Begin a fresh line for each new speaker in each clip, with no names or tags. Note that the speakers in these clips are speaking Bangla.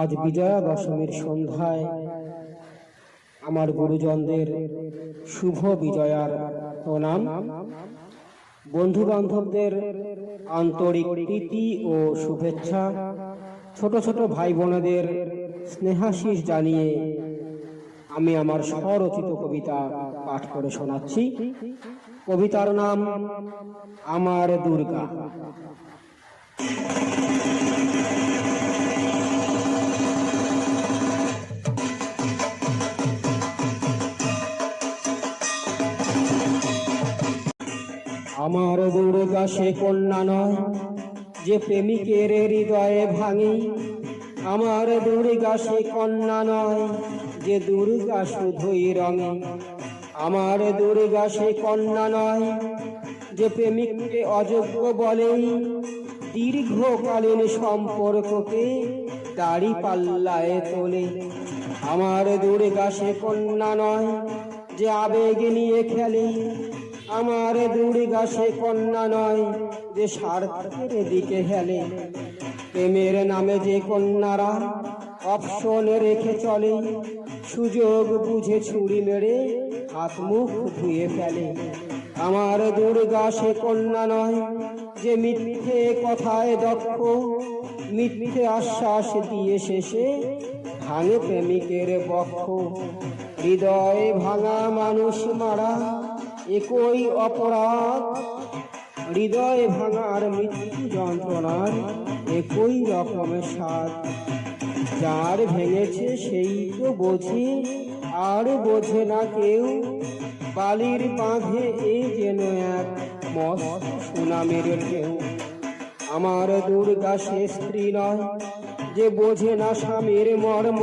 আজ বিজয়া দশমীর সন্ধ্যায় আমার গুরুজনদের শুভ বিজয়ার প্রণাম। বন্ধু বান্ধবদের আন্তরিক প্রীতি ও শুভেচ্ছা, ছোট ছোট ভাই বোনেদের স্নেহাশিস জানিয়ে আমি আমার স্বরচিত কবিতা পাঠ করে শোনাচ্ছি। কবিতার নাম আমার দুর্গা। আমার দুর্গা সে কন্যা নয়। যে প্রেমিকের হৃদয়ে ভাঙি, আমার দুর্গা সে কন্যা নয়। যে দুর্গা শুধুই রঙে, আমার দুর্গা সে কন্যা নয়। যে প্রেমিককে অযোগ্য বলে, দীর্ঘকালীন সম্পর্ককে দাড়ি পাল্লায় তোলে, আমার দুর্গা সে কন্যা নয়। যে আবেগে নিয়ে খেলে, আমার দুর্গা সে কন্যা নয় যে স্বার্থের দিকে হেলে। প্রেমের নামে যে কন্যারা অপশন রেখে চলে, সুযোগ বুঝে ছুরি মেরে হাত মুখ ধুয়ে ফেলে। আমার দুর্গা সে কন্যা নয় যে মিথ্যে কথায় দক্ষ, মিথ্যে আশ্বাস দিয়ে শেষে ভাঙে প্রেমিকের বক্ষ। হৃদয় ভাঙা মানুষ মারা, একই অপরাধ। হৃদয় ভাঙার মৃত্যু যন্ত্রণার একই রকমের স্বাদ। যার ভেঙেছে সেই তো বোঝে, আর বোঝে না কেউ। বালির বাঁধে এ যেন এক মস্ত সুনামের কেউ আমার দুর্গা সে স্ত্রী নয় যে বোঝে না স্বামীর মর্ম,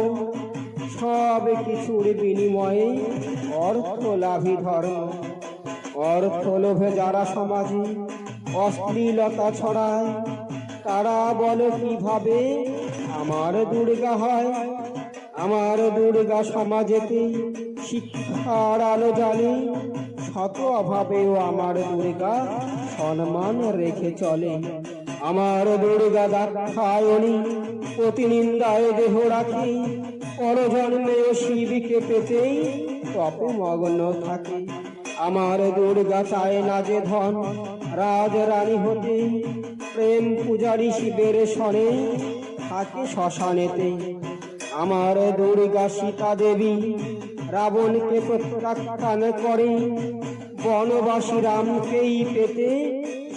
সব কিছুর বিনিময়ে অর্থ লাভী ধর্ম। অর্থ লোভে যারা সমাজে, অশ্লীলতা ছড়ায়, তারা বলে, কীভাবে আমার দুর্গা হয়? আমার দুর্গা সমাজেতে শিক্ষার আলো জানে শত অভাবেও আমার দুর্গা সম্মান রেখে চলে। আমার দুর্গা দাক্ষায়ণী প্রতিনিন্দায় দেহ রাখে পরজন্মেও শিবিকে পেতেই তপে মগ্ন থাকে। আমার দুর্গা চায় না যে ধন রাজ রানী হতে, প্রেম পূজারি শিবের স্বরে থাকে শ্মশানেতে। আমার দুর্গা সীতা দেবী রাবণকে প্রত্যাখ্যান করে, বনবাসী রামকেই পেতে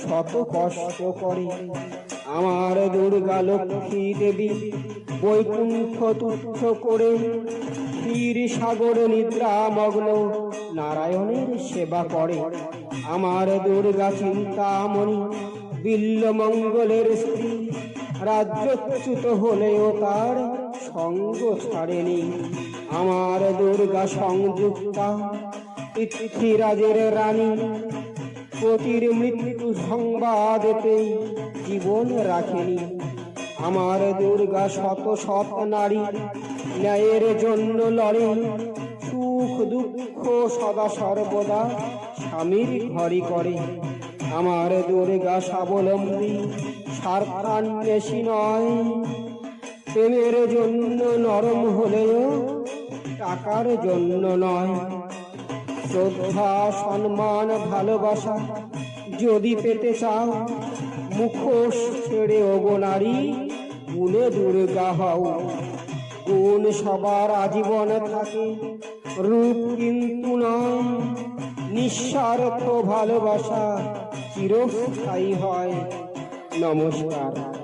শত কষ্ট করে। আমার দুর্গা লক্ষ্মী দেবী বৈকুণ্ঠ তুচ্ছ করে ক্ষীর সাগর নিদ্রা মগ্ন নারায়ণের সেবা করে। আমার দুর্গা চিন্তামণি বিল্ল মঙ্গলের স্ত্রী রাজ্যচ্যুত হলেও তার সঙ্গ ছাড়েনি। আমার দুর্গা সংযুক্তা পৃথ্বীরাজের রানী পতির মৃত্যু সংবাদেতেই জীবন রাখেনি। আমার দুর্গা শত শত নারী ন্যায়ের জন্য লড়ে। সুখ দুঃখ সদা সর্বদা স্বামীর ঘরই করে। আমার দুর্গা স্বাবলম্বী স্বার্থান্বেষী নয়। প্রেমের জন্য নরম হলেও টাকার জন্য নয়। শ্রদ্ধা, সম্মান, ভালোবাসা যদি পেতে চাও, মুখোশ ছেড়ে ওগো নারী গুণে দুর্গা হও। গুণ সবার আজীবন থাকে, রূপ কিন্তু নয় নিঃস্বার্থ ভালোবাসা চিরস্থায়ী হয়। নমস্কার।